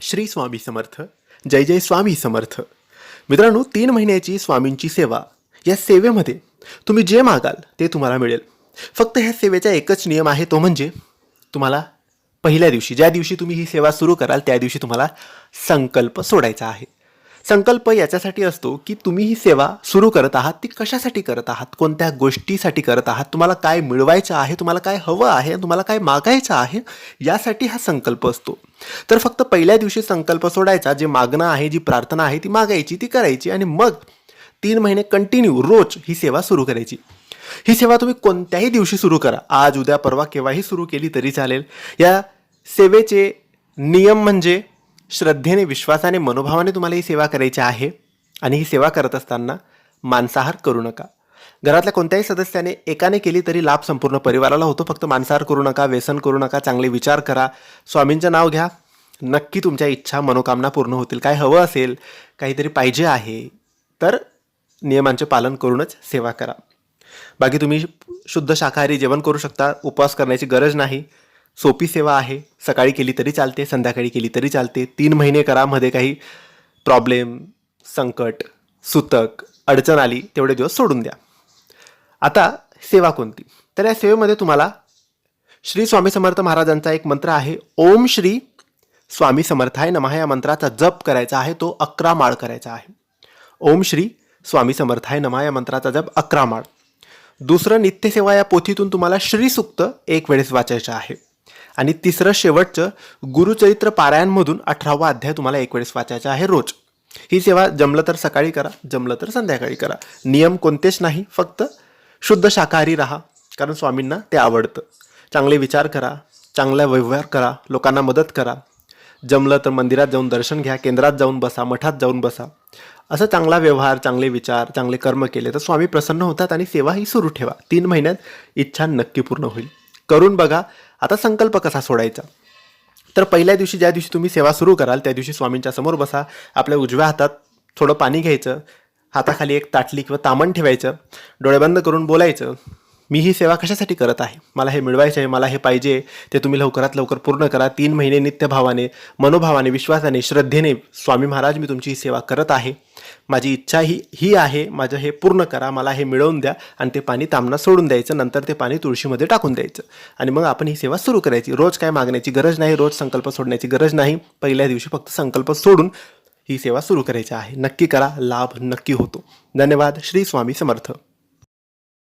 श्री स्वामी समर्थ जय जय स्वामी समर्थ. मित्रांनो तीन महिन्याची स्वामींची सेवा या सेवेमध्ये तुम्ही जे मागाल ते तुम्हाला मिळेल. फक्त ह्या सेवेचा एकच नियम आहे तो म्हणजे तुम्हाला पहिल्या दिवशी ज्या दिवशी तुम्ही ही सेवा सुरू कराल त्या दिवशी तुम्हाला संकल्प सोडायचा आहे. संकल्प याच्यासाठी असतो की तुम्ही ही सेवा सुरू करत आहात ती कशासाठी करत आहात कोणत्या गोष्टीसाठी करत आहात तुम्हाला काय मिळवायचं आहे तुम्हाला काय हवं आहे तुम्हाला काय मागायचं आहे यासाठी हा संकल्प असतो. तर फक्त पहिल्या दिवशी संकल्प सोडायचा जे मागणं आहे जी प्रार्थना आहे ती मागायची ती करायची आणि मग तीन महिने कंटिन्यू रोज ही सेवा सुरू करायची. ही सेवा तुम्ही कोणत्याही दिवशी सुरू करा. आज उद्या परवा केव्हाही सुरू केली तरी चालेल. या सेवेचे नियम म्हणजे श्रद्धेने विश्वासाने मनोभावाने तुम्हाला ही सेवा करायची आहे आणि ही सेवा करत असताना मांसाहार करू नका. घरातल्या कोणत्याही सदस्याने एकाने केली तरी लाभ संपूर्ण परिवाराला होतो. फक्त मांसाहार करू नका व्यसन करू नका चांगले विचार करा स्वामींचं नाव घ्या. नक्की तुमच्या इच्छा मनोकामना पूर्ण होतील. काय हवं असेल काहीतरी पाहिजे आहे तर नियमांचे पालन करूनच सेवा करा. बाकी तुम्ही शुद्ध शाकाहारी जेवण करू शकता. उपवास करण्याची गरज नाही. सोपी सेवा आहे. सकाळी केली तरी चालते संध्याकाळी केली तरी चालते. तीन महिने करा मध्ये काही प्रॉब्लेम संकट सुतक अडचण आली तेवढे दिवस सोडून द्या. आता सेवा कोणती? तर या सेवेमध्ये तुम्हाला श्री स्वामी समर्थ महाराजांचा एक मंत्र आहे. ओम श्री स्वामी समर्थाय नमः. या मंत्राचा जप करायचा आहे तो अकरा माळ करायचा आहे. ओम श्री स्वामी समर्थाय नमः. या मंत्राचा जप अकरा माळ. दुसरं नित्यसेवा या पोथीतून तुम्हाला श्रीसुक्त एक वेळेस वाचायचं आहे. आणि तिसरं शेवटचं गुरुचरित्र पारायणमधून अठरावा अध्याय तुम्हाला एक वेळेस वाचायचा आहे रोज. ही सेवा जमलं तर सकाळी करा जमलं तर संध्याकाळी करा. नियम कोणतेच नाही फक्त शुद्ध शाकाहारी राहा कारण स्वामींना ते आवडतं. चांगले विचार करा चांगला व्यवहार करा लोकांना मदत करा. जमलं तर मंदिरात जाऊन दर्शन घ्या केंद्रात जाऊन बसा मठात जाऊन बसा. असं चांगला व्यवहार चांगले विचार चांगले कर्म केले तर स्वामी प्रसन्न होतात आणि सेवा ही सुरू ठेवा. तीन महिन्यात इच्छा नक्की पूर्ण होईल. करून बघा आता संकल्प कसा सोडायचा? तर पहिल्या दिवशी ज्या दिवशी तुम्ही सेवा सुरू कराल त्या दिवशी स्वामींच्या समोर बसा आपल्या उजव्या हातात थोडं पाणी घ्यायचं हाताखाली एक ताटली किंवा तामण ठेवायचं डोळे बंद करून बोलायचं मी ही सेवा कशासाठी करत आहे? मला हे मिळवायचं आहे मला हे पाहिजे ते तुम्ही लवकरात लवकर पूर्ण करा. तीन महिने नित्यभावाने मनोभावाने विश्वासाने श्रद्धेने स्वामी महाराज मी तुमची ही सेवा करत आहे. माझी इच्छा ही ही आहे माझं हे पूर्ण करा मला हे मिळवून द्या आणि ते पाणी तांबणा सोडून द्यायचं नंतर ते पाणी तुळशीमध्ये टाकून द्यायचं. आणि मग आपण ही सेवा सुरू करायची. रोज काय मागण्याची गरज नाही रोज संकल्प सोडण्याची गरज नाही. पहिल्या दिवशी फक्त संकल्प सोडून ही सेवा सुरू करायची आहे. नक्की करा लाभ नक्की होतो. धन्यवाद. श्री स्वामी समर्थ.